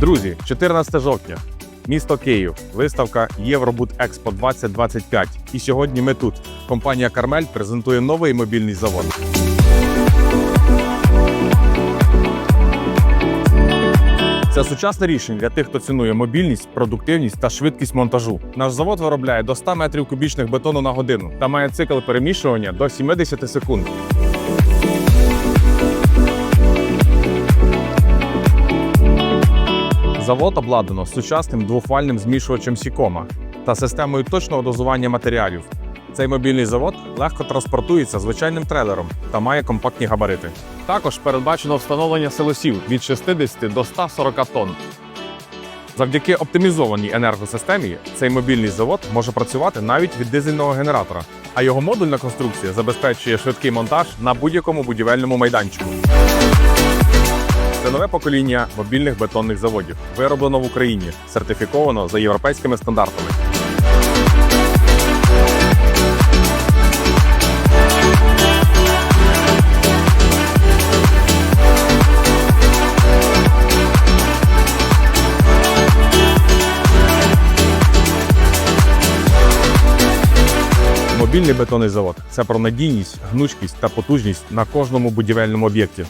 Друзі, 14 жовтня, місто Київ, виставка Євробут Експо 2025. І сьогодні ми тут. Компанія Кармель презентує новий мобільний завод. Це сучасне рішення для тих, хто цінує мобільність, продуктивність та швидкість монтажу. Наш завод виробляє до 100 метрів кубічних бетону на годину та має цикл переміщування до 70 секунд. Завод обладнано сучасним двохвальним змішувачем Сікома та системою точного дозування матеріалів. Цей мобільний завод легко транспортується звичайним трейлером та має компактні габарити. Також передбачено встановлення силосів від 60 до 140 тонн. Завдяки оптимізованій енергосистемі цей мобільний завод може працювати навіть від дизельного генератора, а його модульна конструкція забезпечує швидкий монтаж на будь-якому будівельному майданчику. Це нове покоління мобільних бетонних заводів, вироблено в Україні, сертифіковано за європейськими стандартами. Мобільний бетонний завод це про надійність, гнучкість та потужність на кожному будівельному об'єкті.